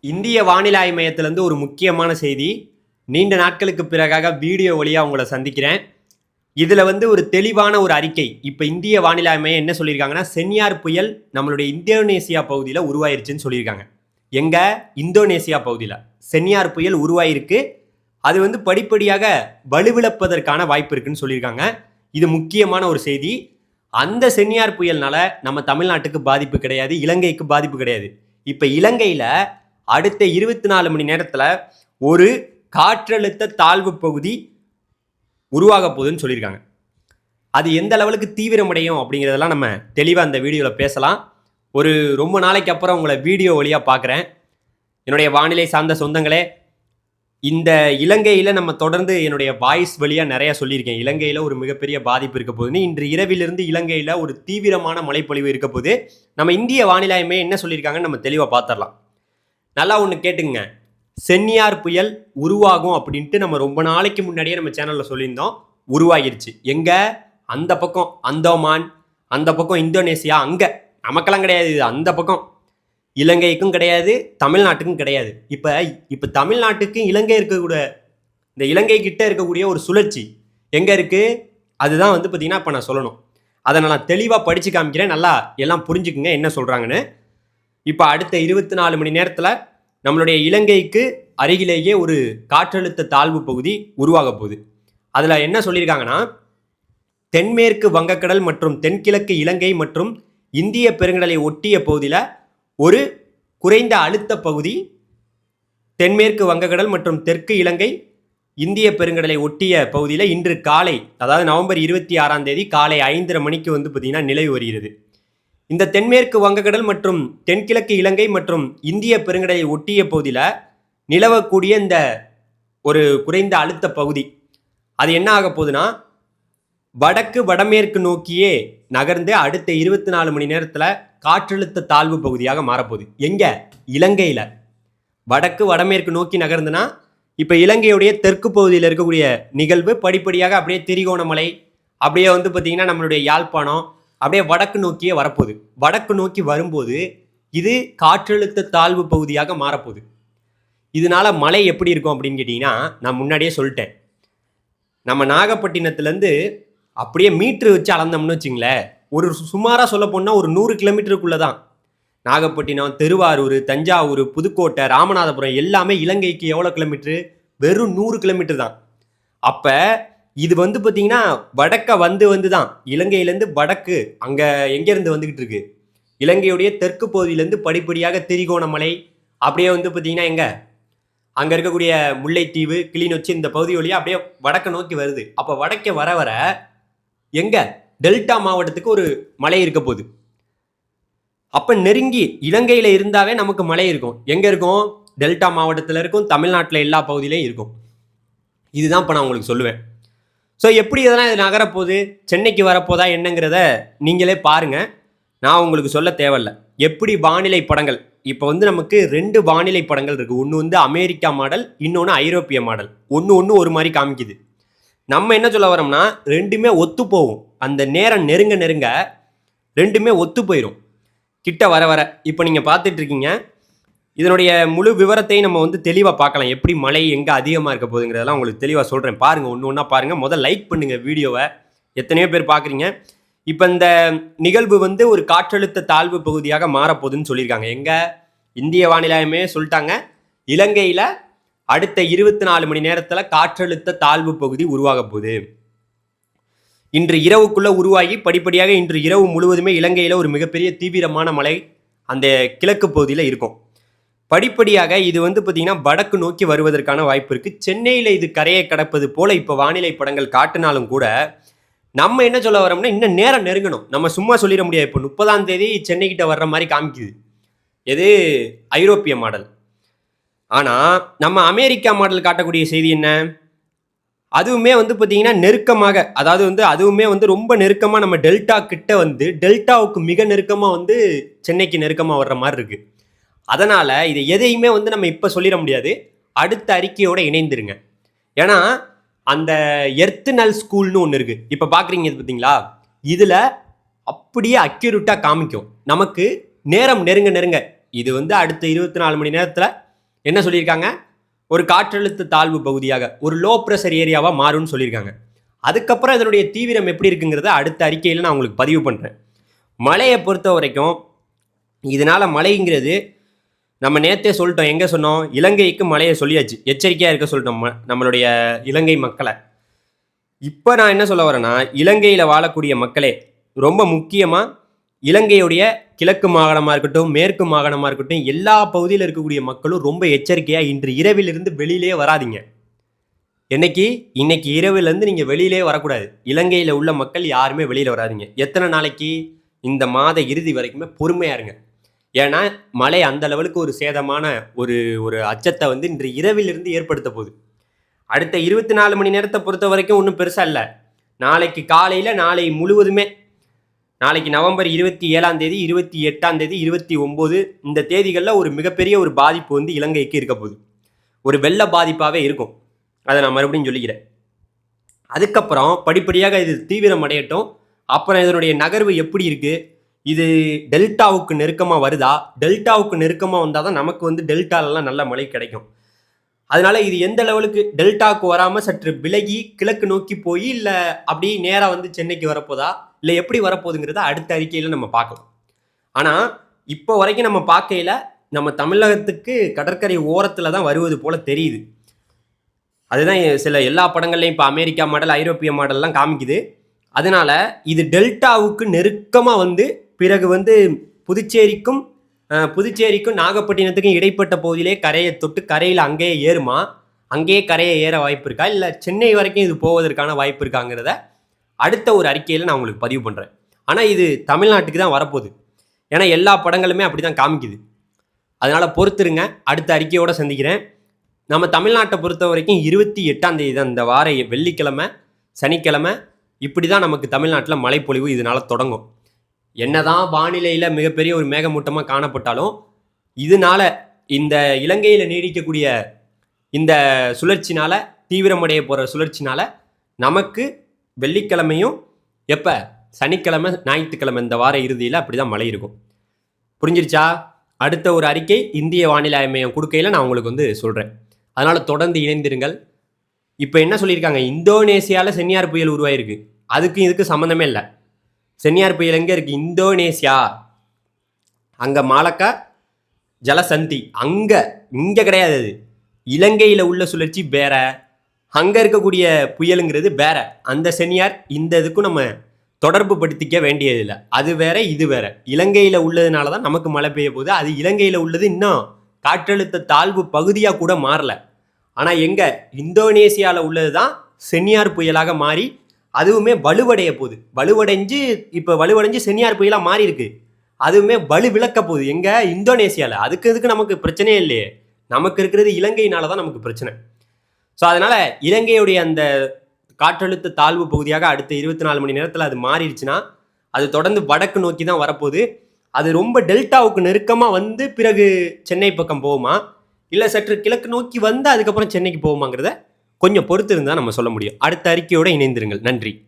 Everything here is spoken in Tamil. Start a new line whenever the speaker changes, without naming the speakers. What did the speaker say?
இந்திய வானிலை மையத்திலேருந்து ஒரு முக்கியமான செய்தி. நீண்ட நாட்களுக்கு பிறகாக வீடியோ வழியாக உங்களை சந்திக்கிறேன். இதில் வந்து ஒரு தெளிவான ஒரு அறிக்கை. இப்போ இந்திய வானிலை மையம் என்ன சொல்லியிருக்காங்கன்னா சென்னியார் புயல் நம்மளுடைய இந்தோனேசியா பகுதியில் உருவாயிருச்சுன்னு சொல்லியிருக்காங்க. எங்கே? இந்தோனேசியா பகுதியில். சென்னியார் புயல் உருவாயிருக்கு. அது வந்து படிப்படியாக வலுவிழப்பதற்கான வாய்ப்பு இருக்குன்னு சொல்லியிருக்காங்க. இது முக்கியமான ஒரு செய்தி. அந்த சென்னியார் புயல்னால நம்ம தமிழ்நாட்டுக்கு பாதிப்பு கிடையாது இலங்கைக்கு பாதிப்பு கிடையாது. இப்போ இலங்கையில் அடுத்த இருபத்தி நாலு மணி நேரத்தில் ஒரு காற்றழுத்த தாழ்வு பகுதி உருவாக போகுதுன்னு சொல்லியிருக்காங்க. அது எந்த லெவலுக்கு தீவிரமடையும் அப்படிங்கிறதெல்லாம் நம்ம தெளிவாக அந்த வீடியோவில் பேசலாம். ஒரு ரொம்ப நாளைக்கு அப்புறம் உங்களை வீடியோ வழியாக பார்க்குறேன் என்னுடைய வானிலை சார்ந்த சொந்தங்களே இந்த இலங்கையில் நம்ம தொடர்ந்து என்னுடைய வாய்ஸ் வழியாக நிறையா சொல்லியிருக்கேன். இலங்கையில் ஒரு மிகப்பெரிய பாதிப்பு இருக்க போகுதுன்னு இன்று இரவிலிருந்து இலங்கையில் ஒரு தீவிரமான மழைப்பொழிவு இருக்க போகுது. நம்ம இந்திய வானிலையுமே என்ன சொல்லியிருக்காங்கன்னு நம்ம தெளிவாக பார்த்துடலாம் நல்லா ஒன்று கேட்டுங்க சென்னியார் புயல் உருவாகும் அப்படின்ட்டு நம்ம ரொம்ப நாளைக்கு முன்னாடியே நம்ம சேனலில் சொல்லியிருந்தோம். உருவாகிருச்சு. எங்கே? அந்த பக்கம். அந்தோமான். அந்த பக்கம் இந்தோனேசியா. அங்கே. நமக்கெல்லாம் கிடையாது இது. அந்த பக்கம். இலங்கைக்கும் கிடையாது. தமிழ்நாட்டுக்கும் கிடையாது. இப்போ இப்போ தமிழ்நாட்டுக்கும் இலங்கை இருக்கக்கூடிய இந்த இலங்கை கிட்ட இருக்கக்கூடிய ஒரு சுழற்சி எங்கே இருக்குது அதுதான் வந்து பார்த்திங்கன்னா இப்போ நான் சொல்லணும். அதை நான் தெளிவாக படித்து காமிக்கிறேன். நல்லா எல்லாம் புரிஞ்சுக்குங்க என்ன சொல்கிறாங்கன்னு இப்போ அடுத்த இருபத்தி நாலு மணி நேரத்தில் நம்மளுடைய இலங்கைக்கு அருகிலேயே ஒரு காற்றழுத்த தாழ்வு பகுதி உருவாக போகுது. அதில் என்ன சொல்லியிருக்காங்கன்னா தென்மேற்கு வங்கக்கடல் மற்றும் தென்கிழக்கு இலங்கை மற்றும் இந்திய பெருங்கடலை ஒட்டிய பகுதியில் ஒரு குறைந்த அழுத்த பகுதி தென்மேற்கு வங்கக்கடல் மற்றும் தெற்கு இலங்கை இந்திய பெருங்கடலை ஒட்டிய பகுதியில் இன்று காலை அதாவது நவம்பர் இருபத்தி ஆறாம் தேதி காலை ஐந்தரை மணிக்கு வந்து பார்த்திங்கன்னா நிலவி வருகிறது. இந்த தென்மேற்கு வங்கக்கடல் மற்றும் தென்கிழக்கு இலங்கை மற்றும் இந்திய பெருங்கடலை ஒட்டிய பகுதியில் நிலவக்கூடிய இந்த ஒரு குறைந்த அழுத்த பகுதி. அது என்ன ஆக போகுதுன்னா வடக்கு வடமேற்கு நோக்கியே நகர்ந்து அடுத்த இருபத்தி நாலு மணி நேரத்தில் காற்றழுத்த தாழ்வு பகுதியாக மாறப்போகுது. எங்க? இலங்கையில். வடக்கு வடமேற்கு நோக்கி நகர்ந்துனா இப்போ இலங்கையுடைய தெற்கு பகுதியில் இருக்கக்கூடிய நிகழ்வு படிப்படியாக அப்படியே திரிகோணமலை அப்படியே வந்து பார்த்திங்கன்னா நம்மளுடைய யாழ்ப்பாணம் அப்படியே வடக்கு நோக்கியே வரப்போகுது. வடக்கு நோக்கி வரும்போது இது காற்றழுத்த தாழ்வு பகுதியாக மாறப்போகுது. இதனால மழை எப்படி இருக்கும் அப்படின்னு கேட்டிங்கன்னா நான் முன்னாடியே சொல்லிட்டேன். நம்ம நாகப்பட்டினத்துலேருந்து அப்படியே மீட்ரு வச்சு அளந்தோம்னு வச்சுங்களேன். ஒரு சுமாராக சொல்ல போனால் ஒரு நூறு கிலோமீட்டருக்குள்ளே தான் நாகப்பட்டினம் திருவாரூர் தஞ்சாவூர் புதுக்கோட்டை ராமநாதபுரம் எல்லாமே இலங்கைக்கு எவ்வளோ கிலோமீட்ரு வெறும் நூறு கிலோமீட்டர் தான். அப்போ இது வந்து பார்த்தீங்கன்னா வடக்க வந்து வந்து தான் இலங்கையிலேருந்து வடக்கு அங்கே எங்கேருந்து வந்துக்கிட்டு இருக்கு? இலங்கையுடைய தெற்கு பகுதியிலேருந்து படிப்படியாக திரிகோணமலை அப்படியே வந்து பார்த்தீங்கன்னா எங்கே? அங்கே இருக்கக்கூடிய முல்லைத்தீவு கிளிநொச்சி இந்த பகுதி வழியாக அப்படியே வடக்க நோக்கி வருது. அப்போ வடக்கே வர வர எங்கே? டெல்டா மாவட்டத்துக்கு ஒரு மலை இருக்க போகுது. அப்போ நெருங்கி இலங்கையில் இருந்தாவே நமக்கு மழை இருக்கும். எங்கே இருக்கும்? டெல்டா மாவட்டத்தில் இருக்கும் தமிழ்நாட்டில் எல்லா பகுதியிலையும் இருக்கும். இதுதான் இப்போ நான் உங்களுக்கு சொல்லுவேன். ஸோ எப்படி இதெல்லாம் இது நகரப்போகுது? சென்னைக்கு வரப்போதா என்னங்கிறத நீங்களே பாருங்கள் நான் உங்களுக்கு சொல்ல தேவையில்ல. எப்படி வானிலை படங்கள்? இப்போ வந்து நமக்கு ரெண்டு வானிலை படங்கள் இருக்குது ஒன்று வந்து அமெரிக்கா மாடல் இன்னொன்று ஐரோப்பிய மாடல். ஒன்று ஒன்று ஒரு மாதிரி காமிக்குது. நம்ம என்ன சொல்ல வரோம்னா ரெண்டுமே ஒத்து போகும். அந்த நேரம் நெருங்க நெருங்க ரெண்டுமே ஒத்து போயிடும் கிட்ட வர வர. இப்போ நீங்கள் பார்த்துட்ருக்கீங்க இதனுடைய முழு விவரத்தையும் நம்ம வந்து தெளிவாக பார்க்கலாம். எப்படி மழை எங்கே அதிகமாக இருக்க போகுதுங்கிறதெல்லாம் உங்களுக்கு தெளிவாக சொல்கிறேன் பாருங்கள் ஒன்று ஒன்றா பாருங்கள் முதல் லைக் பண்ணுங்கள் வீடியோவை. எத்தனையோ பேர் பார்க்குறீங்க. இப்போ இந்த நிகழ்வு வந்து ஒரு காற்றழுத்த தாழ்வு பகுதியாக மாறப்போகுதுன்னு சொல்லியிருக்காங்க. எங்கே? இந்திய வானிலையுமே சொல்லிட்டாங்க. இலங்கையில் அடுத்த இருபத்தி நாலு மணி நேரத்தில் காற்றழுத்த தாழ்வு பகுதி உருவாக போகுது. இன்று இரவுக்குள்ளே உருவாகி படிப்படியாக இன்று இரவு முழுவதுமே இலங்கையில் ஒரு மிகப்பெரிய தீவிரமான மழை அந்த கிழக்கு பகுதியில் இருக்கும். படிப்படியாக இது வந்து பார்த்திங்கன்னா வடக்கு நோக்கி வருவதற்கான வாய்ப்பு இருக்குது சென்னையில் இது கரையை கடப்பது போல் இப்போ வானிலை படங்கள் காட்டினாலும் கூட நம்ம என்ன சொல்ல வரோம்னா இன்னும் நேரம் நெருங்கணும். நம்ம சும்மா சொல்லிட முடியாது. இப்போ முப்பதாம் தேதி சென்னைக்கிட்ட வர்ற மாதிரி காமிக்குது. எது? ஐரோப்பிய மாடல். ஆனால் நம்ம அமெரிக்கா மாடல் காட்டக்கூடிய செய்தி என்ன? அதுவுமே வந்து பார்த்திங்கன்னா நெருக்கமாக அதாவது வந்து அதுவுமே வந்து ரொம்ப நெருக்கமாக நம்ம டெல்டா கிட்ட வந்து டெல்டாவுக்கு மிக நெருக்கமாக வந்து சென்னைக்கு நெருக்கமாக வர்ற மாதிரி இருக்குது அதனால் இது எதையுமே வந்து நம்ம இப்போ சொல்லிட முடியாது. அடுத்த அறிக்கையோடு இணைந்துருங்க. ஏன்னா அந்த எர்த்னல் ஸ்கூல்னு ஒன்று இருக்குது இப்போ பார்க்குறீங்க இது பார்த்தீங்களா இதில் அப்படியே அக்யூரேட்டாக காமிக்கும். நமக்கு நேரம் நெருங்க நெருங்க. இது வந்து அடுத்த இருபத்தி நாலு மணி நேரத்தில் என்ன சொல்லியிருக்காங்க? ஒரு காற்றழுத்த தாழ்வு பகுதியாக ஒரு லோ ப்ரெஷர் ஏரியாவாக மாறும்னு சொல்லியிருக்காங்க. அதுக்கப்புறம் இதனுடைய தீவிரம் எப்படி இருக்குங்கிறத அடுத்த அறிக்கையில் நான் உங்களுக்கு பதிவு பண்ணுறேன் மழையை பொறுத்த வரைக்கும் இதனால் மழைங்கிறது நம்ம நேற்றே சொல்லிட்டோம் எங்கே சொன்னோம்? இலங்கைக்கு மழையை சொல்லியாச்சு. எச்சரிக்கையாக இருக்க சொல்லிட்டோம் நம்மளுடைய இலங்கை மக்களை. இப்போ நான் என்ன சொல்ல வரேன்னா இலங்கையில் வாழக்கூடிய மக்களே ரொம்ப முக்கியமாக இலங்கையுடைய கிழக்கு மாகாணமாக இருக்கட்டும் மேற்கு மாகாணமாக இருக்கட்டும் எல்லா பகுதியில் இருக்கக்கூடிய மக்களும் ரொம்ப எச்சரிக்கையாக இன்று இரவிலிருந்து வெளியிலே வராதீங்க. என்னைக்கு? இன்னைக்கு இரவுலேருந்து நீங்கள் வெளியிலே வரக்கூடாது. இலங்கையில் உள்ள மக்கள் யாருமே வெளியில் வராதீங்க. எத்தனை நாளைக்கு? இந்த மாத இறுதி வரைக்குமே பொறுமையாக இருங்க. ஏன்னா மழை அந்த லெவலுக்கு ஒரு சேதமான ஒரு ஒரு அச்சத்தை வந்து இன்று இரவிலிருந்து ஏற்படுத்த போகுது. அடுத்த இருபத்தி நாலு மணி நேரத்தை பொறுத்த வரைக்கும் ஒன்றும் பெருசாக இல்லை. நாளைக்கு காலையில் நாளை முழுவதுமே நாளைக்கு நவம்பர் இருபத்தி ஏழாம் தேதி இருபத்தி எட்டாம் தேதி இருபத்தி ஒம்பது இந்த தேதிகளில் ஒரு மிகப்பெரிய ஒரு பாதிப்பு வந்து இலங்கைக்கு இருக்க போகுது. ஒரு வெள்ள பாதிப்பாகவே இருக்கும். அதை நான் மறுபடியும் சொல்லிக்கிறேன். அதுக்கப்புறம் படிப்படியாக இது தீவிரம் அடையட்டும் அப்புறம் இதனுடைய நகர்வு எப்படி இருக்குது இது டெல்டாவுக்கு நெருக்கமாக வருதா? டெல்டாவுக்கு நெருக்கமாக வந்தால் தான் நமக்கு வந்து டெல்டாலெலாம் நல்ல மழை கிடைக்கும். அதனால இது எந்த லெவலுக்கு? டெல்டாவுக்கு வராமல் சற்று விலகி கிழக்கு நோக்கி போய் இல்லை அப்படியே நேராக வந்து சென்னைக்கு வரப்போதா? இல்லை எப்படி வரப்போகுதுங்கிறத அடுத்த அறிக்கையில் நம்ம பார்க்கலாம். ஆனால் இப்போ வரைக்கும் நம்ம பார்க்கையில நம்ம தமிழகத்துக்கு கடற்கரை ஓரத்தில் தான் வருவது போல் தெரியுது. அதுதான் சில எல்லா படங்கள்லையும் இப்போ அமெரிக்கா மாடல் ஐரோப்பிய மாடல்லாம் காமிக்குது. அதனால் இது டெல்டாவுக்கு நெருக்கமாக வந்து பிறகு வந்து புதுச்சேரிக்கும் புதுச்சேரிக்கும் நாகப்பட்டினத்துக்கும் இடைப்பட்ட பகுதியிலே கரையை தொட்டு கரையில் அங்கேயே ஏறுமா? அங்கேயே கரையை ஏற வாய்ப்பு இருக்கா? இல்லை சென்னை வரைக்கும் இது போவதற்கான வாய்ப்பு இருக்காங்கிறத அடுத்த ஒரு அறிக்கையில் நான் உங்களுக்கு பதிவு பண்ணுறேன் ஆனால் இது தமிழ்நாட்டுக்கு தான் வரப்போகுது. ஏன்னா எல்லா படங்களுமே அப்படி தான் காமிக்குது. அதனால் பொறுத்துருங்க. அடுத்த அறிக்கையோடு சந்திக்கிறேன். நம்ம தமிழ்நாட்டை பொறுத்த வரைக்கும் இருபத்தி எட்டாம் தேதி தான். இந்த வார வெள்ளிக்கிழமை சனிக்கிழமை இப்படி தான் நமக்கு தமிழ்நாட்டில் மழைப்பொழிவு இதனால் தொடங்கும். என்னதான் வானிலையில் மிகப்பெரிய ஒரு மேகமூட்டமாக காணப்பட்டாலும் இதனால இந்த இலங்கையில் நீடிக்கக்கூடிய இந்த சுழற்சினால தீவிரமடைய போகிற சுழற்சினால நமக்கு வெள்ளிக்கிழமையும் எப்போ? சனிக்கிழமை ஞாயிற்றுக்கிழமை இந்த வார இறுதியில் அப்படி தான் மழை இருக்கும். புரிஞ்சிருச்சா? அடுத்த ஒரு அறிக்கை இந்திய வானிலை ஆய்வு மையம் கொடுக்கையில் நான் உங்களுக்கு வந்து சொல்கிறேன் அதனால் தொடர்ந்து இணைந்திருங்கள். இப்போ என்ன சொல்லியிருக்காங்க? இந்தோனேசியாவில் சென்னியார் புயல் உருவாயிருக்கு. அதுக்கும் இதுக்கு சம்மந்தமே இல்லை. சென்னியார் புயல் எங்கே இருக்குது இந்தோனேசியா. அங்கே மாலக்கா ஜலசந்தி. அங்கே இங்கே கிடையாது அது. இலங்கையில் உள்ள சுழற்சி வேற. அங்கே இருக்கக்கூடிய புயலுங்கிறது வேற. அந்த சென்னியார் இந்த இதுக்கும் நம்ம தொடர்பு படுத்திக்க வேண்டியதில்லை அது வேற இது வேற. இலங்கையில் உள்ளதுனால தான் நமக்கு மழை பெய்ய போகுது. அது இலங்கையில் உள்ளது இன்னும் காற்றழுத்த தாழ்வு பகுதியாக கூட மாறல. ஆனால் எங்க? இந்தோனேசியாவில் உள்ளது தான் சென்னியார் புயலாக மாறி அதுவுமே வலுவடைய போகுது. வலுவடைஞ்சு இப்போ வலுவடைஞ்சு செனியார் புயலாக மாறி இருக்கு அதுவுமே வலு விளக்க போகுது. எங்கே? இந்தோனேசியாவில் அதுக்கு இதுக்கு நமக்கு பிரச்சனையே இல்லையே. நமக்கு இருக்கிறது இலங்கையினால தான் நமக்கு பிரச்சனை. ஸோ அதனால் இலங்கையுடைய அந்த காற்றழுத்த தாழ்வு பகுதியாக அடுத்த இருபத்தி நாலு மணி நேரத்தில் அது மாறிடுச்சுன்னா அது தொடர்ந்து வடக்கு நோக்கி தான் வரப்போகுது. அது ரொம்ப டெல்டாவுக்கு நெருக்கமாக வந்து பிறகு சென்னை பக்கம் போகுமா? இல்லை சற்று கிழக்கு நோக்கி வந்து அதுக்கப்புறம் சென்னைக்கு போகுமாங்கிறத கொஞ்சம் பொறுத்து இருந்தால் நம்ம சொல்ல முடியும். அடுத்த அறிக்கையோடு இணைந்திருங்கள். நன்றி.